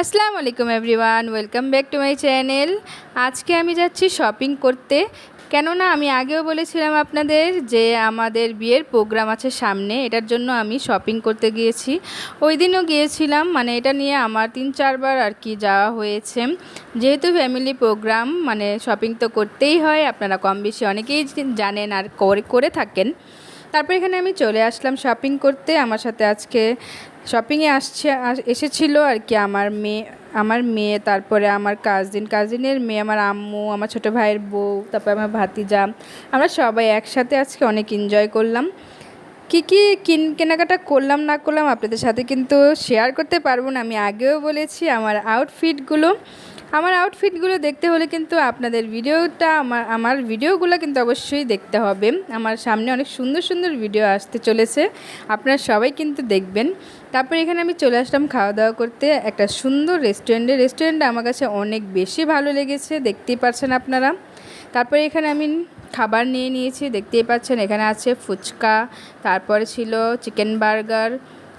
আসসালামু আলাইকুম everyone, welcome back to my channel. আজকে আমি যাচ্ছি শপিং করতে। কেননা আমি আগেও বলেছিলাম আপনাদের যে আমাদের বিয়ের প্রোগ্রাম আছে সামনে, এটার জন্য আমি শপিং করতে গিয়েছি। ওই দিনও গিয়েছিলাম মানে এটা নিয়ে আমার তিন চারবার আর কি যাওয়া হয়েছে। যেহেতু ফ্যামিলি প্রোগ্রাম মানে শপিং তো করতেই হয়, আপনারা কম বেশি অনেকেই জানেন আর করে করে থাকেন। তারপর এখানে আমি চলে আসলাম শপিং করতে। আমার সাথে আজকে শপিংয়ে আসছে এসেছিল আর কি আমার মেয়ে আমার মেয়ে, তারপরে আমার কাজিন কাজিনের মেয়ে, আমার আম্মু, আমার ছোটো ভাইয়ের বউ, তারপরে আমার ভাতিজা। আমরা সবাই একসাথে আজকে অনেক এনজয় করলাম। কি কি কিন, কেনাকাটা করলাম, না করলাম আপনাদের সাথে কিন্তু শেয়ার করতে পারব না। আমি আগেও বলেছি আমার আউটফিটগুলো আমার আউটফিটগুলো দেখতে হলে কিন্তু আপনাদের ভিডিওটা, আমার আমার ভিডিওগুলো কিন্তু অবশ্যই দেখতে হবে। আমার সামনে অনেক সুন্দর সুন্দর ভিডিও আসতে চলেছে। আপনারা সবাই কিন্তু দেখবেন। তারপর এখানে আমি চলে আসলাম খাওয়া দাওয়া করতে। একটা সুন্দর রেস্টুরেন্টে রেস্টুরেন্টটা আমার কাছে অনেক বেশি ভালো লেগেছে, দেখতেই পাচ্ছেন আপনারা। তারপরে এখানে আমি খাবার নিয়ে নিয়েছি, দেখতেই পাচ্ছেন এখানে আছে ফুচকা, তারপরে ছিল চিকেন বার্গার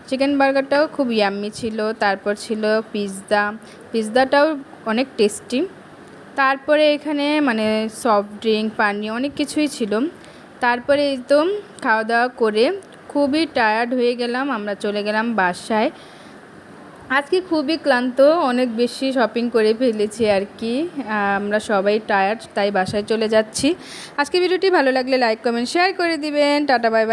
চিকেন বার্গারটাও খুব ইয়াম্মি ছিল, তারপর ছিল পিৎজা পিৎজাটাও অনেক টেস্টি তারপরে এখানে মানে সফট ড্রিঙ্ক পানি অনেক কিছুই ছিল। তারপরে এই তো খাওয়া দাওয়া করে খুবই টায়ার্ড হয়ে গেলাম, আমরা চলে গেলাম বাসায়। আজকে খুবই ক্লান্ত, অনেক বেশি শপিং করে ফেলেছি আর কি। আমরা সবাই টায়ার্ড তাই বাসায় চলে যাচ্ছি। আজকে ভিডিওটি ভালো লাগলে লাইক কমেন্ট শেয়ার করে দিবেন। Tata bye bye